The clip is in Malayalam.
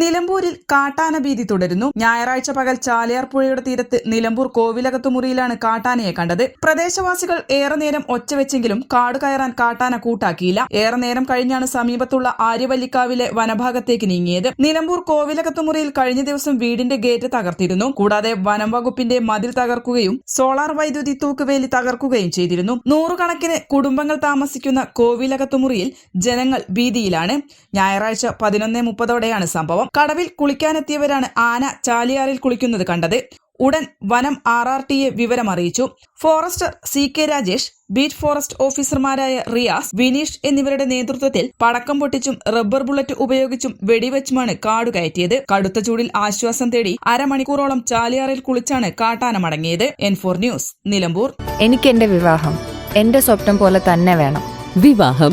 നിലമ്പൂരിൽ കാട്ടാന ഭീതി തുടരുന്നു. ഞായറാഴ്ച പകൽ ചാലയാർ പുഴയുടെ തീരത്ത് നിലമ്പൂർ കോവിലകത്തുമുറിയിലാണ് കാട്ടാനയെ കണ്ടത്. പ്രദേശവാസികൾ ഏറെ നേരം ഒച്ചവെച്ചെങ്കിലും കാട് കയറാൻ കാട്ടാന കൂട്ടാക്കിയില്ല. ഏറെ നേരം കഴിഞ്ഞാണ് സമീപത്തുള്ള ആര്യവല്ലിക്കാവിലെ വനഭാഗത്തേക്ക് നീങ്ങിയത്. നിലമ്പൂർ കോവിലകത്തുമുറിയിൽ കഴിഞ്ഞ ദിവസം വീടിന്റെ ഗേറ്റ് തകർത്തിരുന്നു. കൂടാതെ വനം വകുപ്പിന്റെ മതിൽ തകർക്കുകയും സോളാർ വൈദ്യുതി തൂക്കുവേലി തകർക്കുകയും ചെയ്തിരുന്നു. നൂറുകണക്കിന് കുടുംബങ്ങൾ താമസിക്കുന്ന കോവിലകത്തുമുറിയിൽ ജനങ്ങൾ ഭീതിയിലാണ്. ഞായറാഴ്ച പതിനൊന്ന് മുപ്പതോടെയാണ് സംഭവം. കടവിൽ കുളിക്കാനെത്തിയവരാണ് ആന ചാലിയാറിൽ കുളിക്കുന്നത് കണ്ടത്. ഉടൻ വനം ആർ ആർ ടിയെ വിവരം അറിയിച്ചു forester C K Rajesh beat forest ഓഫീസർമാരായ റിയാസ് വിനീഷ് എന്നിവരുടെ നേതൃത്വത്തിൽ പടക്കം പൊട്ടിച്ചും റബ്ബർ ബുള്ളറ്റ് ഉപയോഗിച്ചും വെടിവെച്ചുമാണ് കാട് കയറ്റിയത്. കടുത്ത ചൂടിൽ ആശ്വാസം തേടി അരമണിക്കൂറോളം ചാലിയാറിൽ കുളിച്ചാണ് കാട്ടാന മടങ്ങിയത് എൻ ഫോർ ന്യൂസ് നിലമ്പൂർ. എനിക്ക് എന്റെ വിവാഹം എന്റെ സ്വപ്നം പോലെ തന്നെ വേണം. വിവാഹം